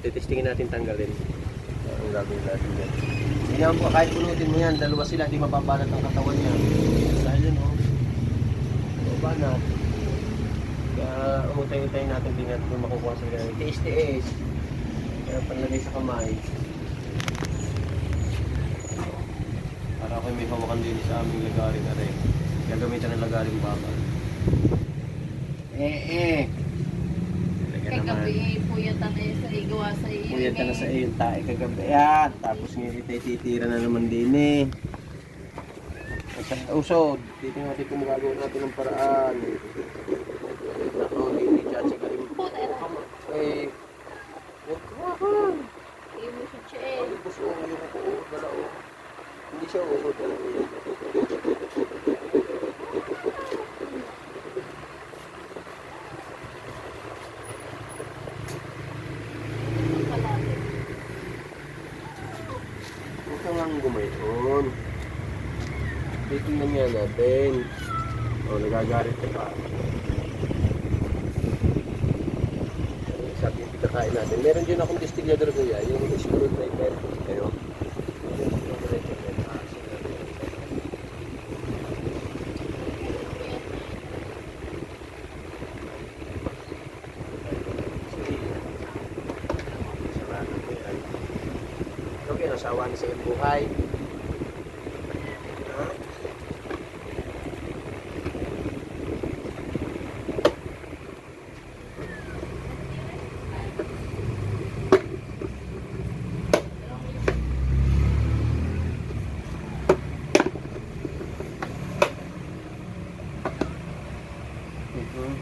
Titestingin natin tanggalin. Ang gagawin natin yan. Hindi naman po, kahit punutin mo yan, dalawa sila, di mapapalat ang katawan niya. Dahil yun, oh. Baba na. Kaya umutay-utay natin din natin makukuha sa ganyan. Tiis-tiis. Kaya panlagay sa kamay. Para ako may hawakan din sa aming lagarin na rin. Gagamitan ng lagarin bakal. Eh, eh. Kagabi, puyatan na sa igawa sa iyo. Puyat ka na sa iyong tae kagabi. Yan. Tapos ngayon tayo titira na naman din eh. Sa usod. Titingnan natin kung magagawa natin ng paraan. Ako, hindi chacha ka rin. Puta na. Eh, huwag ka Iyo mo siya siya eh. Gusto ko yung ko, dala ko. Hindi siya usod. Dala ko yun. Palagi. Huwag ka lang gumayon. Titingnan nga natin. O, nagagalit ka pa. Sabi yung pagkakain natin. Meron din akong distillador kuya, yung screwdriver. Kayo. Okay, nasawa na sa iyong buhay. Ha? Mhm.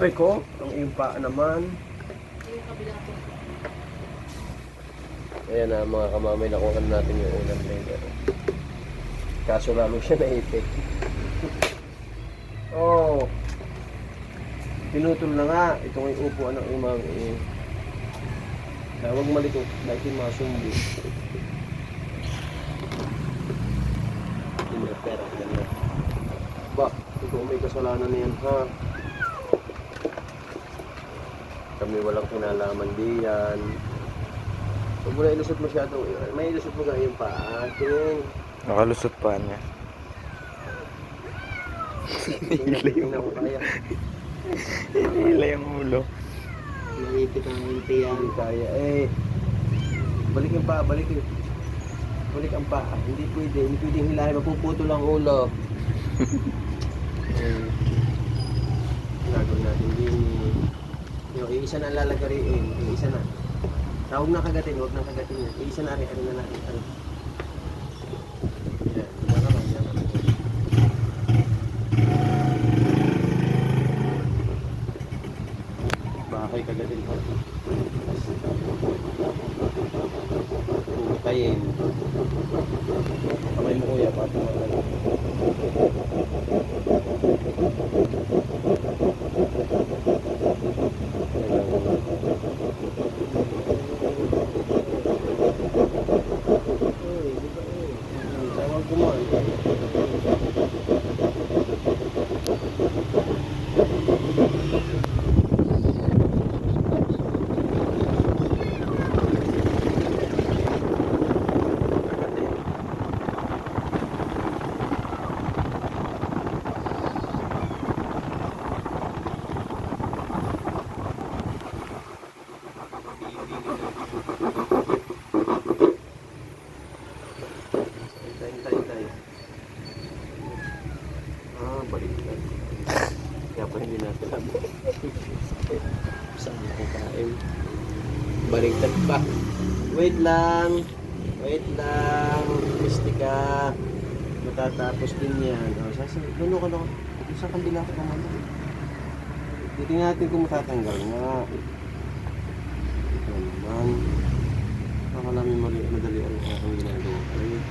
Aray ko, ang paa naman. Ayan na mga kamamay, nakuha na natin yung unang layer. Kaso lalo siya naipit. oh. Pinutol na nga. Ito nga yung upuan ng imang eh. Kaya huwag malikot dahil yung mga sumbi. Hindi pera. Ganda. Ba, ito may kasalanan na yan ha. Kami walang kinalaman diyan. Huwag mo na ilusot masyado. May ilusot mo ka yung paa. Tingin. Nakalusot pa niya. Na ko kaya. Hila yung ulo. Naipit ang hindi yan. Hindi kaya. Eh. Balik yung paa. Balik yung. Balik ang paa. Hindi pwede. Hindi pwede hilahin. Mapuputo lang ulo. eh. Gagawin natin din. Yung iisa na lalagariin. Yung isa na. Tawag na kagatin. Huwag na kagatin yan. Iisa na rin. Ano na natin. Ano. Yan. Yan naman. Yan naman. Bakay kagatin ko. Pumitayin. Kamay mo kuya, pato mo lang. Tawag ko mo. Tayo, tayo, tayo. Ah, baliktad. Kaya pa hindi natin alam. Saan ko kain? Baliktad pa. Wait lang. Wait lang. Mistika. Matatapos din yan. O, sasa, ka na? Ito sa kabila ko naman. Titingnan natin kung matatanggal nga. Ito naman. Baka namin madali ang ginagawa. Ay,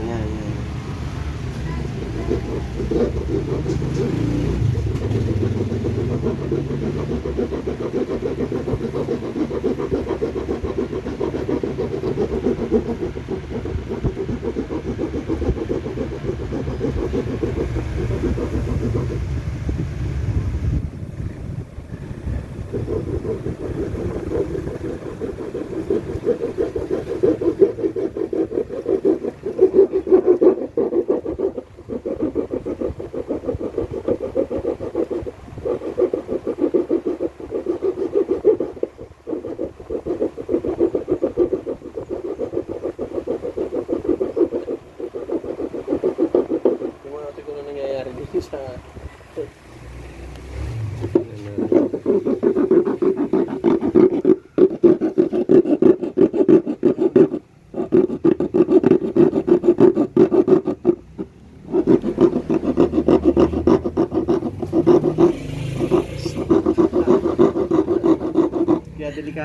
Ayan, ayan.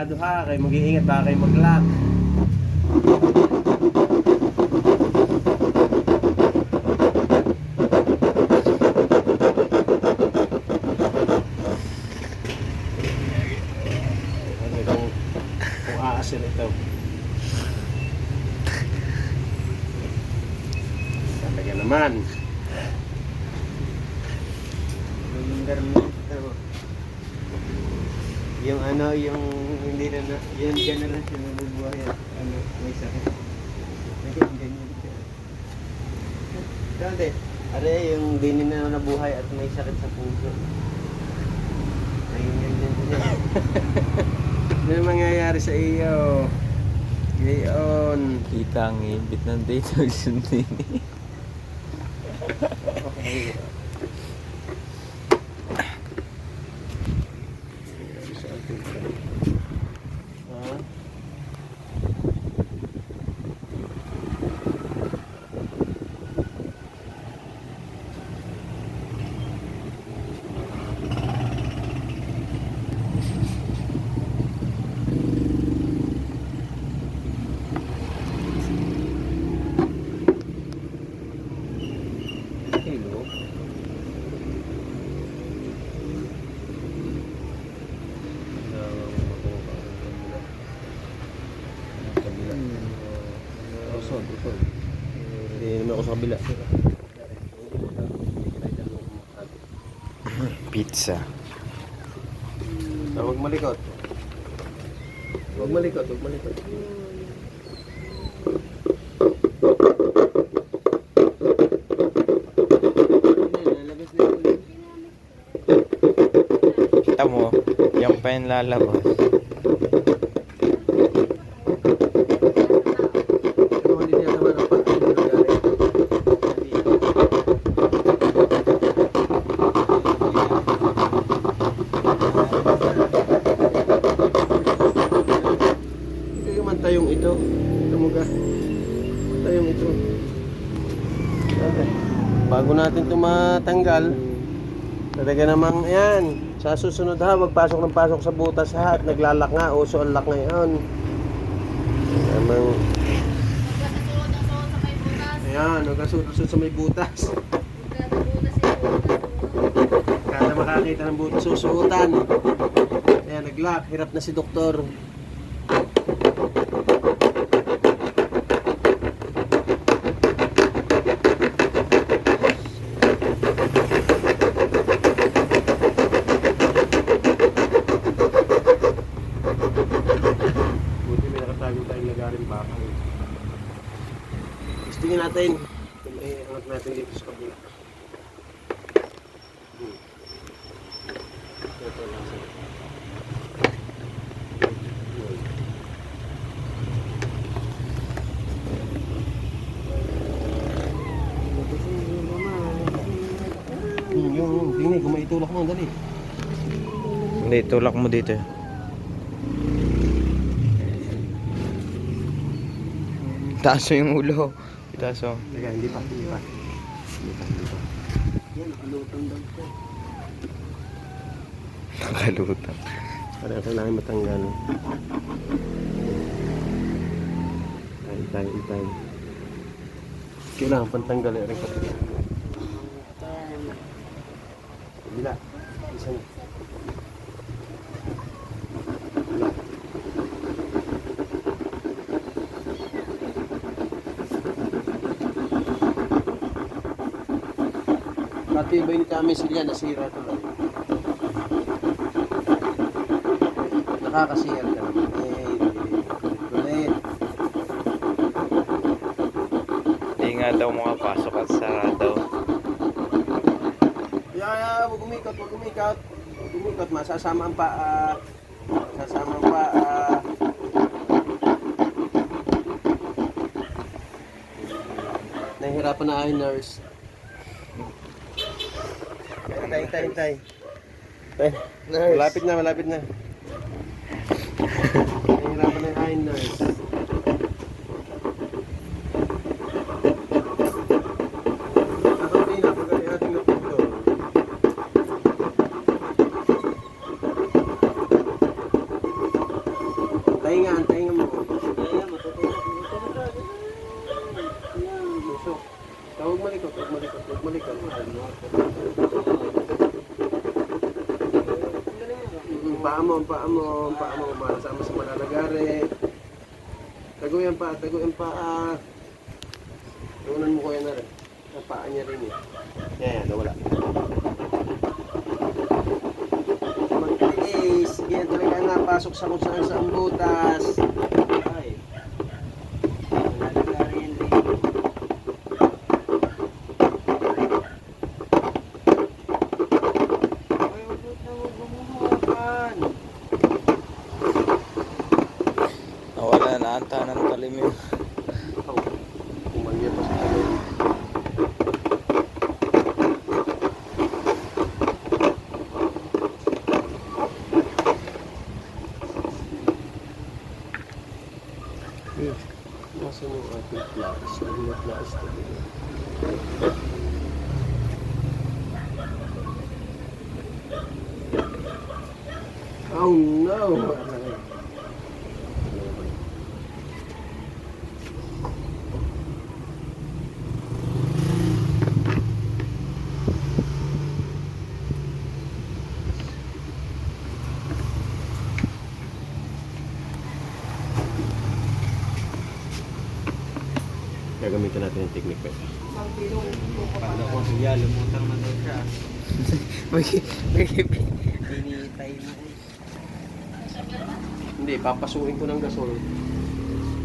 Delikado ha. Kayo mag-iingat, baka kayo mag-lock. Aasin ito. Talaga naman. Yung garmento. Yung ano, yung hindi na, na yung generation na nabubuhay at ano, may sakit. Naging ganyan siya. Dati, are yung hindi na nabuhay at may sakit sa puso. Naging ganyan siya. ano yung mangyayari sa iyo? Ngayon. Kita ang ibit ng date sundi. Ha? ako sa kabila. Pizza. Huwag malikot. Huwag malikot, huwag malikot. Kita mo, yung pa yung lalabas. Ano, hindi niya naman ang pag- ano nangyari. Ito yung mantayong ito. Ito mo ka. Mantayong ito. Okay. Bago natin ito matanggal, talaga namang yan. Sa susunod ha, magpasok ng pasok sa butas ha. At naglalak nga, uso ang lock ngayon. Namang, ayan, nagkasunod sa may yung butas. Kada makakita ng butas, susuotan. Ayan, nag-lock. Hirap na si doktor. Testingin natin. Kung may angat natin dito sa kabila. Hmm. Ito lang. Hmm, yung, tingnan, kung maitulak mo, dali. Hindi, tulak mo dito. Taas yung ulo. Itaas mo. Teka, hindi pa, hindi pa. Hindi pa, hindi pa. Yan, nakalutang daw ko. Nakalutang. Para kailangan matanggal. Tayo, tayo, tayo. Kailangan pantanggal eh, rin ka. Bila. Isang. Bila. Pati ba yung kami sila nasira ito lang. Nakakasiyar ka naman. Eh, kulit. Hindi nga daw makapasok at sara daw. Yeah, huwag umikot, huwag umikot. Huwag umikot, masasama ang paa. Masasama ang paa. Nahihirapan na ay nurse hintay, hintay. Ay, nice. Malapit na, malapit na. Nahihirapan na yung hain nice. Taingan, taingan mo. Taingan mo. Tawag malikot, tawag malikot, tawag malikot. Tawag malikot. Paa mo, ang paa mo, ang paa mo, masama sa malalagari. Tago yan pa, tago yan pa. Tuunan mo ko yan na rin. Ang paa niya rin eh. Yan, yan, nawala. Magtiis. Yan talaga napasok sa kung saan sa butas. Ay. Malalagari yan eh. Ay, huwag na huwag gumuhakan. Nawala na ata ng talim yun. Oh, kumalya pa sa talim. Eh, Nasaan yung ating flash? Hindi na flash talaga. Oh no! Gagamitin natin yung technique pa. Paano ko siya, lumutang na daw siya. May, Hinihintay mo. Hindi, papasukin ko ng gasol.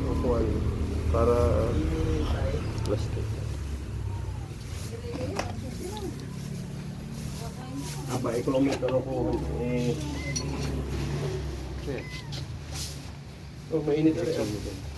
O kuwan. Para Hinihintay. plastic. Aba, economic ano ko. Eh. Eh. Oh, mainit ulit. ah.